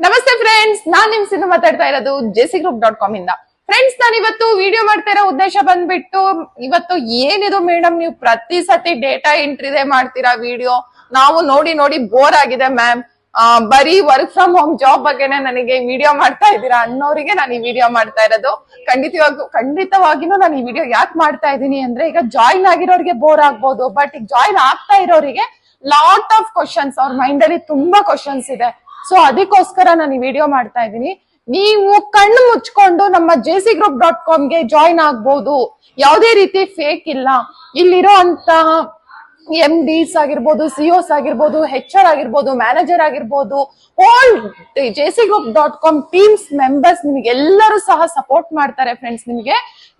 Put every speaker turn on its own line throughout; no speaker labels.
ನಮಸ್ತೆ ಫ್ರೆಂಡ್ಸ್ ನಾನ್ ನಿಮ್ ಸಿಂಧು ಮಾತಾಡ್ತಾ ಇರೋದು ಜೆಸಿ ಗ್ರೂಪ್ ಡಾಟ್ ಕಾಮ್ ಇಂದ. ಫ್ರೆಂಡ್ಸ್ ನಾನು ಇವತ್ತು ವಿಡಿಯೋ ಮಾಡ್ತಾ ಇರೋ ಉದ್ದೇಶ ಬಂದ್ಬಿಟ್ಟು ಇವತ್ತು ಏನಿದು ಮೇಡಮ್ ನೀವು ಪ್ರತಿ ಸತಿ ಡೇಟಾ ಎಂಟ್ರಿದೆ ಮಾಡ್ತೀರಾ ವಿಡಿಯೋ ನಾವು ನೋಡಿ ನೋಡಿ ಬೋರ್ ಆಗಿದೆ ಮ್ಯಾಮ್ ಬರೀ ವರ್ಕ್ ಫ್ರಮ್ ಹೋಮ್ ಜಾಬ್ ಬಗ್ಗೆನೆ ನನಗೆ ವಿಡಿಯೋ ಮಾಡ್ತಾ ಇದ್ದೀರಾ ಅನ್ನೋರಿಗೆ ನಾನು ಈ ವಿಡಿಯೋ ಮಾಡ್ತಾ ಇರೋದು. ಖಂಡಿತವಾಗೂ ಖಂಡಿತವಾಗಿನೂ ನಾನು ಈ ವಿಡಿಯೋ ಯಾಕೆ ಮಾಡ್ತಾ ಇದ್ದೀನಿ ಅಂದ್ರೆ ಈಗ ಜಾಯಿನ್ ಆಗಿರೋರಿಗೆ ಬೋರ್ ಆಗ್ಬೋದು ಬಟ್ ಈಗ ಜಾಯಿನ್ ಆಗ್ತಾ ಇರೋರಿಗೆ ಲಾಟ್ ಆಫ್ ಕ್ವಶನ್ಸ್ ಅವ್ರ ಮೈಂಡ್ ಅಲ್ಲಿ ತುಂಬಾ ಕ್ವಶನ್ಸ್ ಇದೆ. ಸೊ ಅದಕ್ಕೋಸ್ಕರ ನಾನು ಈ ವಿಡಿಯೋ ಮಾಡ್ತಾ ಇದ್ದೀನಿ. ನೀವು ಕಣ್ಣು ಮುಚ್ಕೊಂಡು ನಮ್ಮ ಜೆ ಸಿ ಗ್ರೂಪ್ ಡಾಟ್ ಕಾಮ್ಗೆ ಜಾಯಿನ್ ಆಗ್ಬೋದು. ಯಾವುದೇ ರೀತಿ ಫೇಕ್ ಇಲ್ಲ. ಇಲ್ಲಿರೋ ಅಂತ ಎಂ ಡಿಸ್ ಆಗಿರ್ಬೋದು ಸಿಒಸ್ ಆಗಿರ್ಬೋದು ಹೆಚ್ ಆರ್ ಆಗಿರ್ಬೋದು ಮ್ಯಾನೇಜರ್ ಆಗಿರ್ಬೋದು all J C group dot com teams members ನಿಮಗೆ ಎಲ್ಲರೂ ಸಹ ಸಪೋರ್ಟ್ ಮಾಡ್ತಾರೆ ಫ್ರೆಂಡ್ಸ್ ನಿಮಗೆ.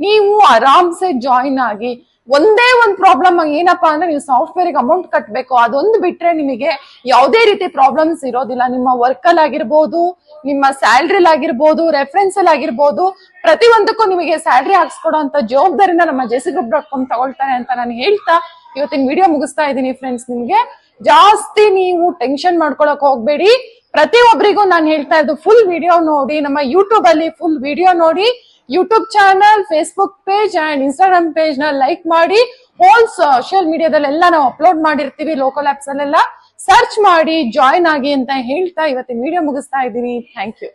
ನೀವು ಆರಾಮ್ಸೆ ಜಾಯಿನ್ ಆಗಿ ಒಂದೇ ಒಂದು ಪ್ರಾಬ್ಲಮ್ ಏನಪ್ಪಾ ಅಂದ್ರೆ ನೀವು ಸಾಫ್ಟ್ವೇರ್ ಅಮೌಂಟ್ ಕಟ್ಟಬೇಕು ಅದೊಂದು ಬಿಟ್ರೆ ನಿಮಗೆ ಯಾವುದೇ ರೀತಿ ಪ್ರಾಬ್ಲಮ್ಸ್ ಇರೋದಿಲ್ಲ. ನಿಮ್ಮ ವರ್ಕ್ ಅಲ್ಲಿ ಆಗಿರ್ಬೋದು, ನಿಮ್ಮ ಸ್ಯಾಲ್ರಿಲ್ ಆಗಿರ್ಬೋದು ರೆಫರೆನ್ಸ್ ಅಲ್ಲಿ ಆಗಿರ್ಬೋದು ಪ್ರತಿ ಒಂದಕ್ಕೂ ನಿಮಗೆ ಸ್ಯಾಲ್ರಿ ಹಾಕ್ಸ್ಕೊಡೋ ಅಂತ ಜವಾಬ್ದಾರಿನ ನಮ್ಮ ಜೆಸಿ ಗ್ರೂಪ್ ಡಾಟ್ ಕಾಮ್ ತಗೊಳ್ತಾರೆ ಅಂತ ನಾನು ಹೇಳ್ತಾ ಇವತ್ತಿನ ವಿಡಿಯೋ ಮುಗಿಸ್ತಾ ಇದ್ದೀನಿ ಫ್ರೆಂಡ್ಸ್ ನಿಮ್ಗೆ. ಜಾಸ್ತಿ ನೀವು ಟೆನ್ಷನ್ ಮಾಡ್ಕೊಳಕ್ ಹೋಗ್ಬೇಡಿ. ಪ್ರತಿಯೊಬ್ಬರಿಗೂ ನಾನು ಹೇಳ್ತಾ ಇದ್ದು ಫುಲ್ ವಿಡಿಯೋ ನೋಡಿ, ನಮ್ಮ ಯೂಟ್ಯೂಬ್ ಅಲ್ಲಿ ಫುಲ್ ವಿಡಿಯೋ ನೋಡಿ. YouTube channel Facebook page and Instagram ಪೇಜ್ನ like ಮಾಡಿ. ಹೋಲ್ ಸೋಷಿಯಲ್ ಮೀಡಿಯಾದಲ್ಲೆಲ್ಲ ನಾವು ಅಪ್ಲೋಡ್ ಮಾಡಿರ್ತೀವಿ ಲೋಕಲ್ ಆಪ್ಸ್ ಅಲ್ಲೆಲ್ಲ. ಸರ್ಚ್ ಮಾಡಿ ಜಾಯ್ನ್ ಆಗಿ ಅಂತ ಹೇಳ್ತಾ ಇವತ್ತಿನ ವಿಡಿಯೋ ಮುಗಿಸ್ತಾ ಇದ್ದೀನಿ. Thank you